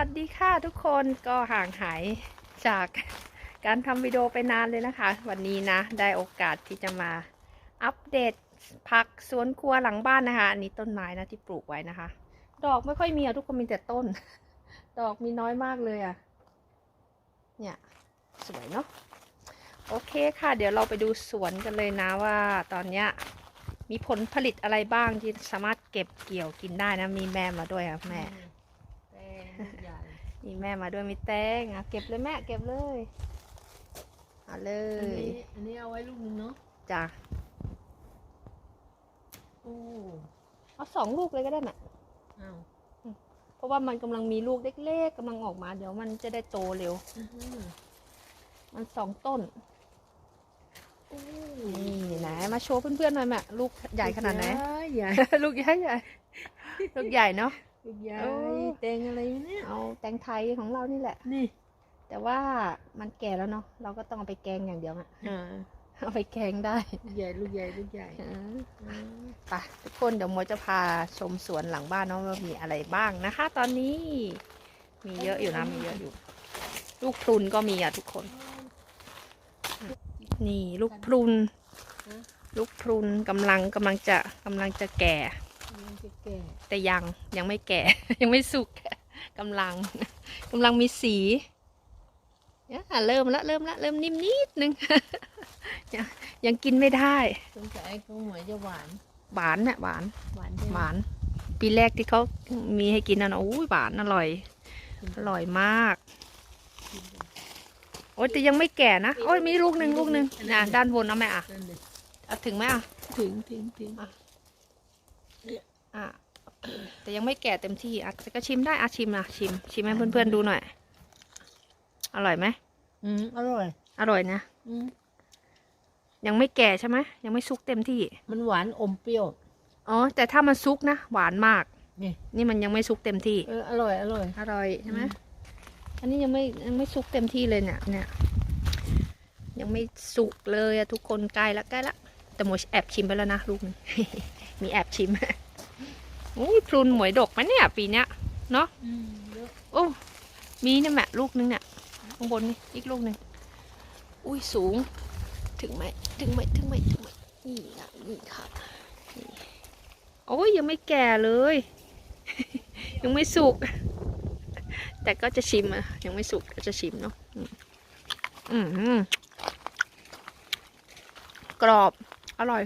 วัสดีค่ะทุกคนก็ห่างหายจากการทำวิดีโอไปนานเลยนะคะ วันนี้นะ ได้โอกาสที่จะมาอัปเดตผักสวนครัวหลังบ้านนะคะ อันนี้ต้นไม้นะที่ปลูกไว้นะคะ ดอกไม่ค่อยมีอะทุกคนมีแต่ต้น ดอกมีน้อยมากเลยอะเนี่ยสวยเนาะโอเคค่ะ เดี๋ยวเราไปดูสวนกันเลยนะว่าตอนเนี้ยมีผลผลิตอะไรบ้างที่สามารถเก็บเกี่ยวกินได้นะมีแม่มาด้วยครับแม่ ใหญ่มีแม่มาด้วยมีแตงอะเก็บเลยแม่เก็บเลยเอาเลอันยนี้อันนี้เอาไว้ลูกนึงเนาะจ้ะโอ้เอาสองลูกเลยก็ได้แม่อ้าวเพราะว่ามันกำลังมีลูกเล็กๆกำลังออกมาเดี๋ยวมันจะได้โตเร็ว อื้อหือมันสองต้นโอ้นี่ไหนมาโชว์เพื่อนๆหน่อยแม่ลูกใหญ่ขนาดไหน ใหญ่ ลูกใหญ่ใหญ่ลูกใหญ่เนาะ ลูกใหญ่โอ้แตงอะไรเนี่ยเอาแตงไทยของเรานี่แหละ นี่ แต่ว่ามันแก่แล้วเนาะเราก็ต้องเอาไปแกงอย่างเดียวอะอ่าเอาไปแกงได้ลูกใหญ่ลูกใหญ่ลูกใหญ่อ่าอืมไปทุกคนเดี๋ยวโมจะพาชมสวนหลังบ้านเนาะว่ามีอะไรบ้างนะคะ ตอนนี้ มีเยอะอยู่นะมีเยอะอยู่ ลูกพรุนก็มีอะทุกคน นี่ลูกพรุน ลูกพรุนกำลังกำลังจะกำลังจะแก่ มันจะแก่แต่ยังยังไม่แก่ ยังไม่สุกกำลังกำลังมีสีเนี่ยเริ่มละเริ่มละเริ่มนิ่มนิดนึงยังยังกินไม่ได้สงสัยเขาเหมือนจะหวานหวานเนี่ยหวานหวานใช่ไมหวาน ปีแรกที่เขามีให้กินนะนะอุ้ยหวานอร่อย อร่อยมาก โอ้ยแต่ยังไม่แก่นะโอ้ยมีลูกหนึ่งลูกหนึ่งนะด้านบนเอาไหมอะนั่นเลยเอาถึงไหมอะถึงถึงถึงอะโอเคแต่ยังไม่แก่เต็มที่อะแต่ก็ชิมได้อะชิมอะชิม ชิมให้เพื่อนๆดูหน่อย อร่อยไหมอืมอร่อย อร่อยนะอืมยังไม่แก่ใช่ไหมยังไม่สุกเต็มที่ มันหวานอมเปรี้ยว อ๋อ แต่ถ้ามันสุกนะหวานมาก นี่ นี่มันยังไม่สุกเต็มที่ เอออร่อยอร่อย อร่อยใช่ไหมอืม อันนี้ยังไม่ยังไม่สุกเต็มที่เลยเนี่ยเนี่ย ยังไม่สุกเลยอะทุกคนใกล้ละใกล้ละแต่หมวยแอบชิมไปแล้วนะลูกหนึง มีแอบชิมโอ้ยพรุนหมวยดกไหมเนี่ย ปีเนี้ยเนาะอืมเยอะโอ้มีเนี่ยแม่ลูกนึงเนี่ยข้างบนนี่อีกลูกหนึ่งอุ้ยสูง ถึงไหมถึงไหมถึงไหมถึงไหมนี่นะนี่ค่ะนี่โอ้ยยังไม่แก่เลย ยังไม่สุก แต่ก็จะชิมอะยังไม่สุกก็จะชิมเนาะอืมอืมอืมกรอบ อร่อย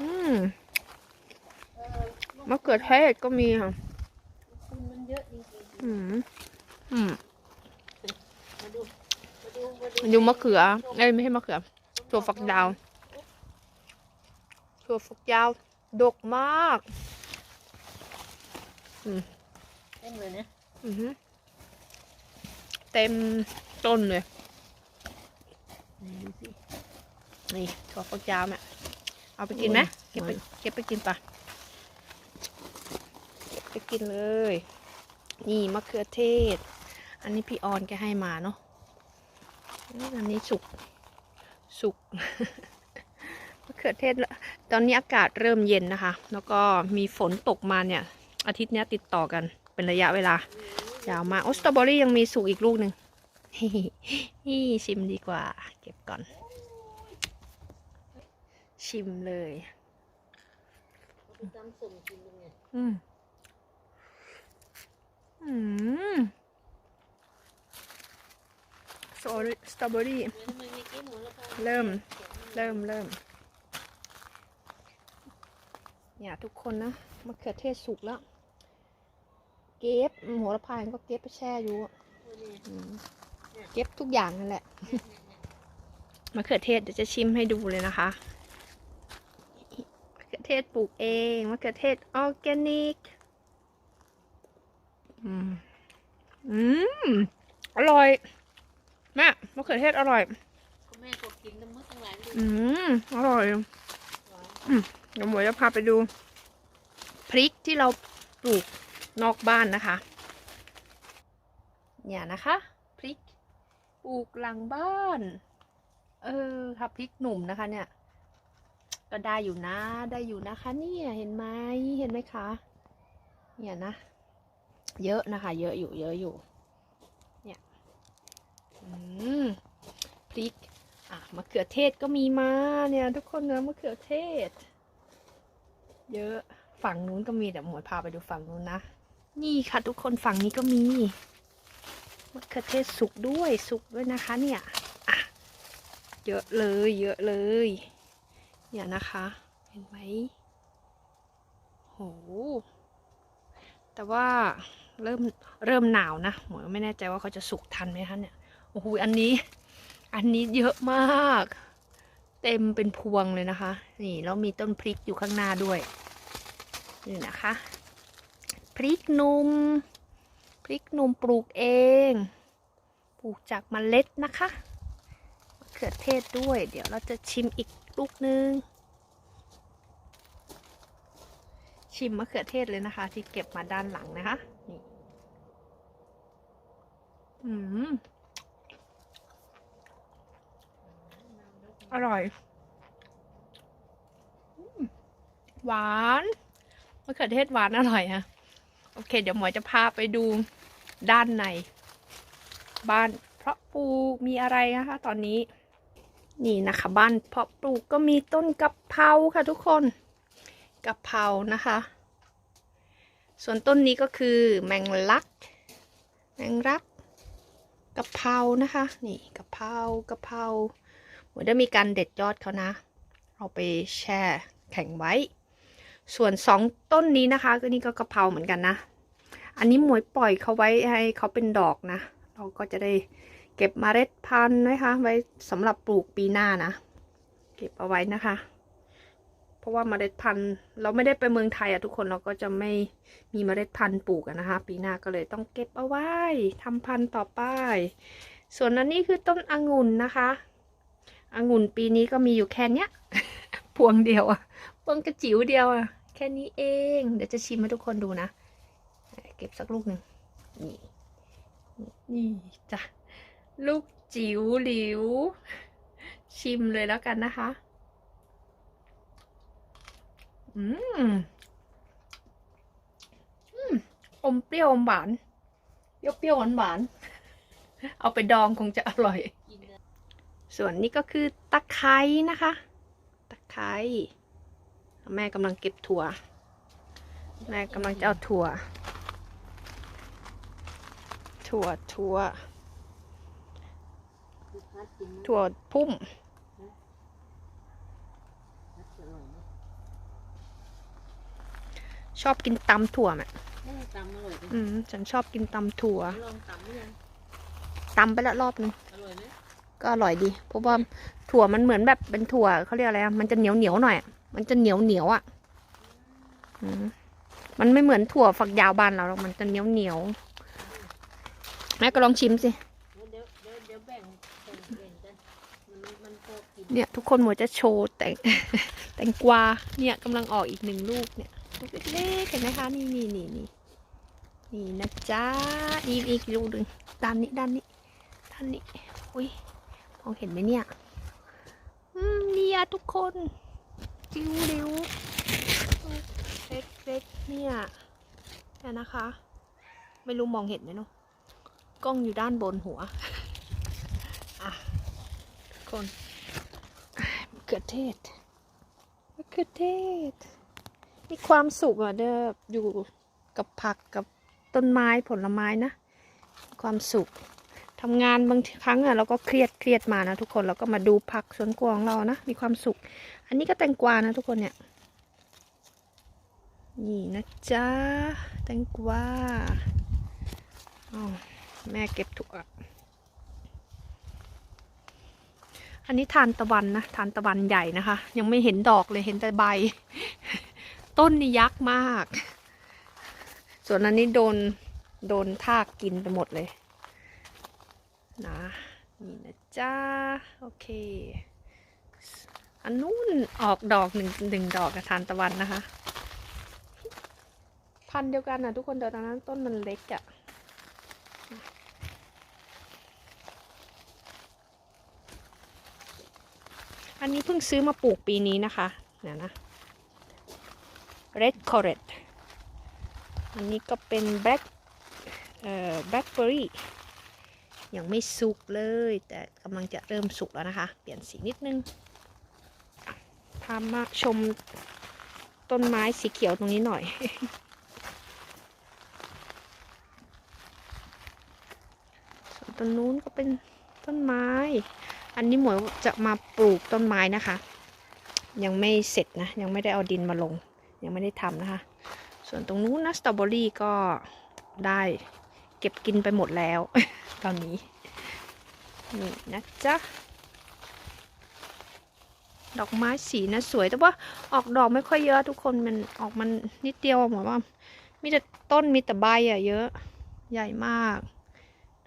อืม มะเขือเทศก็มีค่ะคุณมันเยอะจริงอืมอืมๆมาดูมาดูมาดูดูมะเขือเอ้ยไม่ใช่มะเขือถั่วฝักยาวถั่วฝักยาวดกมากเต็มเลยนะอือหือเต็มต้นเลยนี่ดูสินี่ถั่วฝักยาวเนี่ยเอาไปกินไหมโอ้ยเก็บไปเก็บไปกินปะ เก็บไปกินเลย นี่มะเขือเทศ อันนี้พี่ออนแกให้มาเนาะอืมอันนี้สุกสุกมะเขือเทศละตอนนี้อากาศเริ่มเย็นนะคะ แล้วก็มีฝนตกมาเนี่ย อาทิตย์เนี้ยติดต่อกันเป็นระยะเวลายาวมากโอ้สตรอเบอรี่ยังมีสุกอีกลูกหนึ่งนี่ชิมดีกว่า เก็บก่อน ชิมเลยตำสุ่มกินยังไงอืมอืม สตรอสตรอเบอรี่ เริ่ม เริ่ม เริ่ม เนี่ยทุกคนนะมะเขือเทศสุกแล้ว เก็บโหระพายก็เก็บไปแช่อยู่เก็บทุกอย่างนั่นแหละมะเขือเทศเดี๋ยวจะชิมให้ดูเลยนะคะมะเขือเทศปลูกเองมะเขือเทศออร์แกนิก อืม อืม อร่อยแม่มะเขือเทศอร่อยก็แม่ก็กินน้ำมันทั้งหลายเลยอืม อร่อยหวานเดี๋ยวหมวยจะพาไปดู พริกที่เราปลูกนอกบ้านนะคะ เนี่ยนะคะ พริกปลูกหลังบ้าน เออค่ะพริกหนุ่มนะคะ เนี่ย ก็ได้อยู่นะ ได้อยู่นะคะ เนี่ยเห็นไหมเห็นไหมคะ เนี่ยนะ เยอะนะคะ เยอะอยู่เยอะอยู่ เนี่ยอืมพริก อะมะเขือเทศก็มีมาเนี่ย ทุกคนเนื้อมะเขือเทศ เยอะฝั่งนู้นก็มีแต่หมวยพาไปดูฝั่งนู้นนะ นี่ค่ะ ทุกคนฝั่งนี้ก็มีมะเขือเทศสุกด้วยสุกด้วยนะคะ เนี่ยอะเยอะเลย เยอะเลย เนี่ยนะคะ เห็นไหมโหแต่ว่า เริ่มเริ่มหนาวนะหมวยไม่แน่ใจว่าเขาจะสุกทันไหมคะเนี่ยโอ้โหอันนี้ อันนี้เยอะมาก เต็มเป็นพวงเลยนะคะ นี่แล้วมีต้นพริกอยู่ข้างหน้าด้วยนี่นะคะ พริกนุ่มพริกนุ่มปลูกเอง ปลูกจากเมล็ดนะคะมะเขือเทศด้วย เดี๋ยวเราจะชิมอีกลูกนึง ชิมมะเขือเทศเลยนะคะ ที่เก็บมาด้านหลังนะคะ นี่ อืม อร่อย หวานมะเขือเทศหวานอร่อยฮะ โอเค เดี๋ยวหมอจะพาไปดูด้านใน บ้านเพราะปลูกมีอะไรนะคะ ตอนนี้ นี่นะคะ บ้านเพาะปลูกก็มีต้นกะเพราค่ะทุกคน กะเพรานะคะ ส่วนต้นนี้ก็คือแมงลัก แมงลักกะเพรานะคะ นี่กะเพรากะเพราเหมือนได้มีการเด็ดยอดเขานะ เอาไปแช่แข็งไว้ ส่วนสองต้นนี้นะคะ ก็นี่ก็กะเพราเหมือนกันนะ อันนี้หมวยปล่อยเขาไว้ให้เขาเป็นดอกนะ เราก็จะได้เก็บเมล็ดพันธุ์นะคะไว้สำหรับปลูกปีหน้านะ เก็บเอาไว้นะคะ ราะว่าเมล็ดพันธุ์เราไม่ได้ไปเมืองไทยอะทุกคนเราก็จะไม่มีเมล็ดพันธุ์ปลูกนะคะ ปีหน้าก็เลยต้องเก็บเอาไว้ทำพันธุ์ต่อไป ส่วนอันนี้คือต้นองุ่นนะคะองุ่นปีนี้ก็มีอยู่แค่เนี้ยพวงเดียวอะพวงกระจิ๋วเดียวอะแค่นี้เอง เดี๋ยวจะชิมให้ทุกคนดูนะ เก็บสักลูกหนึ่งนี่นี่จ้ะลูกจิ๋วหลิว ชิมเลยแล้วกันนะคะ อืมอมเปรี้ยวอมหวานเปรี้ยวเปรี้ยวหวานหวาน เอาไปดองคงจะอร่อย ส่วนนี้ก็คือตะไคร้นะคะ ตะไคร้แม่กำลังเก็บถั่ว แม่กำลังจะเอาถั่ว ถั่วถั่ว ถั่วพุ่ม อร่อยนะชอบกินตำถั่วแม่แม่ตำอร่อยดิอืมฉันชอบกินตำถั่วลองตำหรือยังตำไปแล้วรอบนึงอร่อยไหมก็อร่อยดี เพราะว่าถั่วมันเหมือนแบบเป็นถั่วเขาเรียกอะไรอะมันจะเหนียวเหนียวๆหน่อยอะมันจะเหนียวเหนียวๆอะอืมมันไม่เหมือนถั่วฝักยาวบานเราหรอกมันจะเหนียวเหนียวๆแม่ก็ลองชิมสิเดี๋ยวเดี๋ยวเดี๋ยวแบ่งแบ่งแบ่งกันมันมันพอกินเนี่ยทุกคนหมดจะโชว์แตงแตงกวาเนี่ยกำลังออกอีกหนึ่งลูกเนี่ย ลูกเล็กๆเห็นไหมคะ นี่นี่นี่นี่นี่นะจ๊ะอีกอีกลูกหนึ่งด้านนี้ด้านนี้ด้านนี้อุ้ยมองเห็นไหมเนี่ยอืมเนี่ยทุกคนจิ๋วเร็วเล็กเล็กเนี่ยเนี่ยนะคะ ไม่รู้มองเห็นไหมเนาะกล้องอยู่ด้านบนหัวอะคนมะเขือเทศมะเขือเทศ มีความสุขอะเด้ออยู่กับผักกับต้นไม้ผลไม้นะ ความสุขทำงานบางครั้งอะเราก็เครียดเครียดมานะทุกคนเราก็มาดูผักสวนครัวงเรานะมีความสุข อันนี้ก็แตงกวานะทุกคนเนี่ยนี่นะจ๊ะแตงกวาแม่เก็บถั่วอันนี้ทานตะวันนะทานตะวันใหญ่นะคะ ยังไม่เห็นดอกเลยเห็นแต่ใบ ต้นนี่ยักษ์มาก ส่วนอันนี้โดนโดนทากกินไปหมดเลย นะนี่นะจ้าโอเค อันนู้นออกดอกหนึ่งหนึ่งดอกกับทานตะวันนะคะ พันเดียวกันนะทุกคนแต่ตอนนั้นต้นมันเล็กอะอันนี้เพิ่งซื้อมาปลูกปีนี้นะคะเนี่ยนะ red corret อันนี้ก็เป็น black เอ่อแบล็คเบอร์รี่ยังไม่สุกเลย แต่กำลังจะเริ่มสุกแล้วนะคะ เปลี่ยนสีนิดนึงพามาชมต้นไม้สีเขียวตรงนี้หน่อย ส่วนต้นนู้นก็เป็นต้นไม้ อันนี้หมวยจะมาปลูกต้นไม้นะคะ ยังไม่เสร็จนะ ยังไม่ได้เอาดินมาลง ยังไม่ได้ทำนะคะ ส่วนตรงนู้นนะสตรอเบอรี่ก็ได้เก็บกินไปหมดแล้ว ตอนนี้นี่นะจ๊ะดอกไม้สีนะสวยแต่ว่าออกดอกไม่ค่อยเยอะทุกคนมันออกมันนิดเดียวอะหมอว่า มีแต่ต้นมีแต่ใบอะเยอะ ใหญ่มาก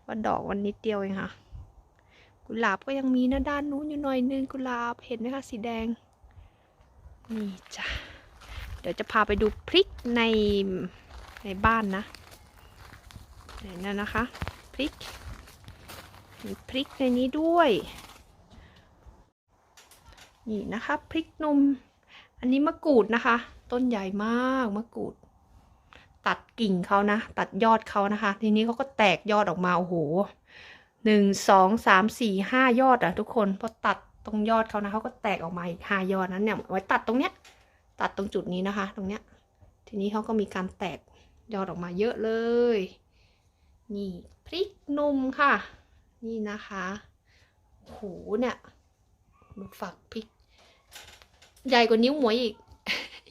ว่าดอกวันนิดเดียวเองค่ะ กุหลาบก็ยังมีนะด้านนู้นอยู่หน่อยนึงกุหลาบเห็นไหมคะสีแดงนี่จ้ะ เดี๋ยวจะพาไปดูพริกในในบ้านนะเห็นแล้วนะคะพริกมีพริกในนี้ด้วยนี่นะคะพริกหนุ่มอันนี้มะกรูดนะคะ ต้นใหญ่มากมะกรูด ตัดกิ่งเขานะ ตัดยอดเขานะคะ ทีนี้เขาก็แตกยอดออกมาโอ้โหหนึ่งสองสามสี่ห้ายอดอะทุกคนพอตัดตรงยอดเขานะเขาก็แตกออกมาอีกห้ายอดนั้นเนี่ยไว้ตัดตรงเนี้ย ตัดตรงจุดนี้นะคะ ตรงเนี้ย ทีนี้เขาก็มีการแตกยอดออกมาเยอะเลย นี่พริกหนุ่มค่ะ นี่นะคะโอ้โหเนี่ยดูฝักพริก ใหญ่กว่านิ้วหมวยอีก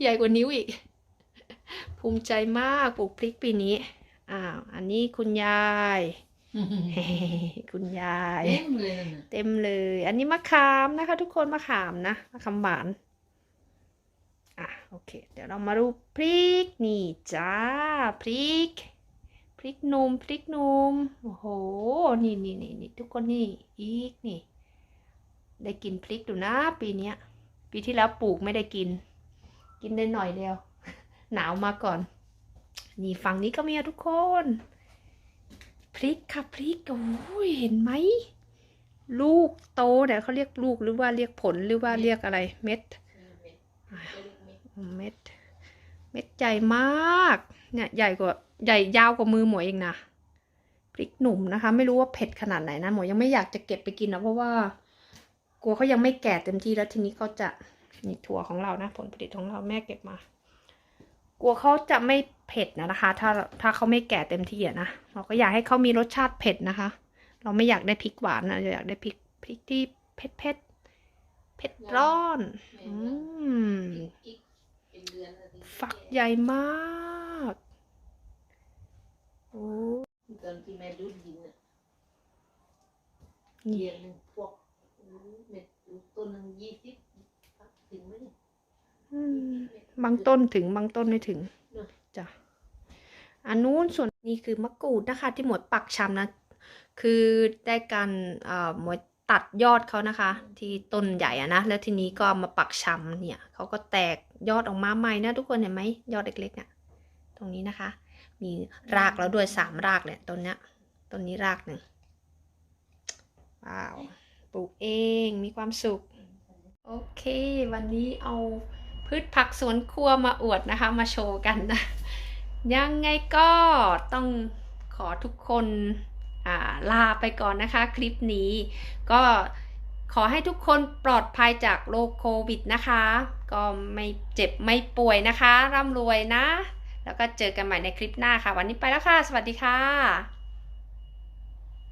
ใหญ่กว่านิ้วอีก ภูมิใจมากปลูกพริกปีนี้ อ้าว อันนี้คุณยาย คุณยาย เต็มเลยน่ะเต็มเลย อันนี้มะขามนะคะ ทุกคนมะขามนะมะขามหวานอะ โอเค เดี๋ยวเรามาดูพริกนี่จ้าพริกพริกหนุ่มพริกหนุ่มโอ้โห นี่นี่นี่นี่ทุกคนนี่อีกนี่ ได้กินพริกดูนะ ปีเนี้ยปีที่แล้วปลูกไม่ได้กิน กินได้หน่อยเดียว หนาวมาก่อน นี่ฝั่งนี้ก็มีอะทุกคน พริกค่ะพริกโอ้ยเห็นไหมลูกโตเดี๋ยวเขาเรียกลูกหรือว่าเรียกผลหรือว่าเรียกอะไรเม็ด เม็ด เม็ดใหญ่มาก เนี่ยใหญ่กว่าใหญ่ยาวกว่ามือหมวยเองนะพริกหนุ่มนะคะ ไม่รู้ว่าเผ็ดขนาดไหนนะหมวยยังไม่อยากจะเก็บไปกินนะเพราะว่ากลัวเขายังไม่แก่เต็มที่แล้วทีนี้เขาจะนี่ถั่วของเรานะ ผลผลิตของเราแม่เก็บมา กลัวเขาจะไม่เผ็ดนะนะคะ ถ้าถ้าเขาไม่แก่เต็มที่อะนะเราก็อยากให้เขามีรสชาติเผ็ดนะคะ เราไม่อยากได้พริกหวานนะเราอยากได้พริกพริกที่เผ็ดเผ็ดเผ็ดร้อน อืม ฝักใหญ่มากโอ้ตอนที่แม่ดูดดินอะนี่เดือนหนึ่งพวกเม็ดต้นหนึ่งยี่สิบถึงไหมเนี่ยอืมบางต้นถึงบางต้นไม่ถึงเนอะจ้ะอันนู้นส่วนนี้คือมะกรูดนะคะ ที่หมวดปักชำนะ คือได้การเอ่อหมวด ตัดยอดเขานะคะ ที่ต้นใหญ่อะนะแล้วทีนี้ก็มาปักชำเนี่ยเขาก็แตกยอดออกมาใหม่นะทุกคนเห็นไหมยอดเล็กๆอะตรงนี้นะคะ มีรากแล้วด้วยสามรากเลยต้นเนี้ยต้นนี้รากหนึ่งว้าวปลูกเองมีความสุข โอเค วันนี้เอาพืชผักสวนครัวมาอวดนะคะ มาโชว์กันนะ ยังไงก็ต้องขอทุกคน ลาไปก่อนนะคะคลิปนี้ ก็ขอให้ทุกคนปลอดภัยจากโรคโควิดนะคะ ก็ไม่เจ็บไม่ป่วยนะคะร่ำรวยนะ แล้วก็เจอกันใหม่ในคลิปหน้าค่ะ วันนี้ไปแล้วค่ะ สวัสดีค่ะ